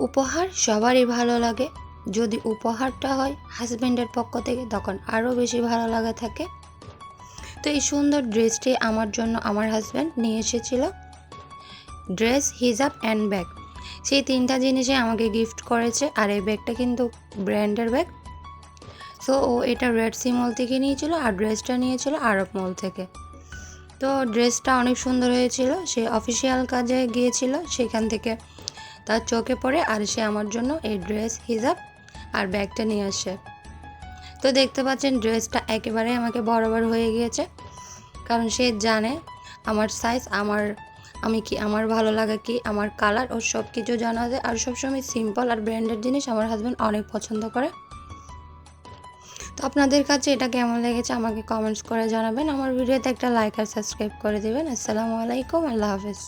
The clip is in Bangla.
উপহার সবারই ভালো লাগে। যদি উপহারটা হয় হাজব্যান্ডের পক্ষ থেকে তখন আরও বেশি ভালো লাগা থাকে। তো এই সুন্দর ড্রেসটি আমার জন্য আমার হাজব্যান্ড নিয়ে এসেছিল। ড্রেস, হিজাব অ্যান্ড ব্যাগ সেই তিনটা জিনিসে আমাকে গিফট করেছে আর এই ব্যাগটা কিন্তু ব্র্যান্ডের ব্যাগ সো ও এটা রেড সি মল থেকে নিয়েছিল আর ড্রেসটা নিয়েছিল আরব মল থেকে। তো ড্রেসটা অনেক সুন্দর হয়েছিল। সে অফিসিয়াল কাজে গিয়েছিল। সেখান থেকে তার চোখে পড়ে আর সে আমার জন্য এই ড্রেস, হিজাব আর ব্যাগটা নিয়ে আসে। তো দেখতে পাচ্ছেন ড্রেসটা একেবারে আমাকে বরাবর হয়ে গিয়েছে। কারণ সে জানে আমার সাইজ আমার, আমি কি, আমার ভালো লাগা কি, আমার কালার ও সব কিছু জানা যায়। আর সবসময় সিম্পল আর ব্র্যান্ডেড জিনিস আমার হাজব্যান্ড অনেক পছন্দ করে। তো আপনাদের কাছে এটা কেমন লেগেছে আমাকে কমেন্টস করে জানাবেন। আমার ভিডিওতে একটা লাইক আর সাবস্ক্রাইব করে দেবেন। আসসালামু আলাইকুম, আল্লাহ হাফেজ।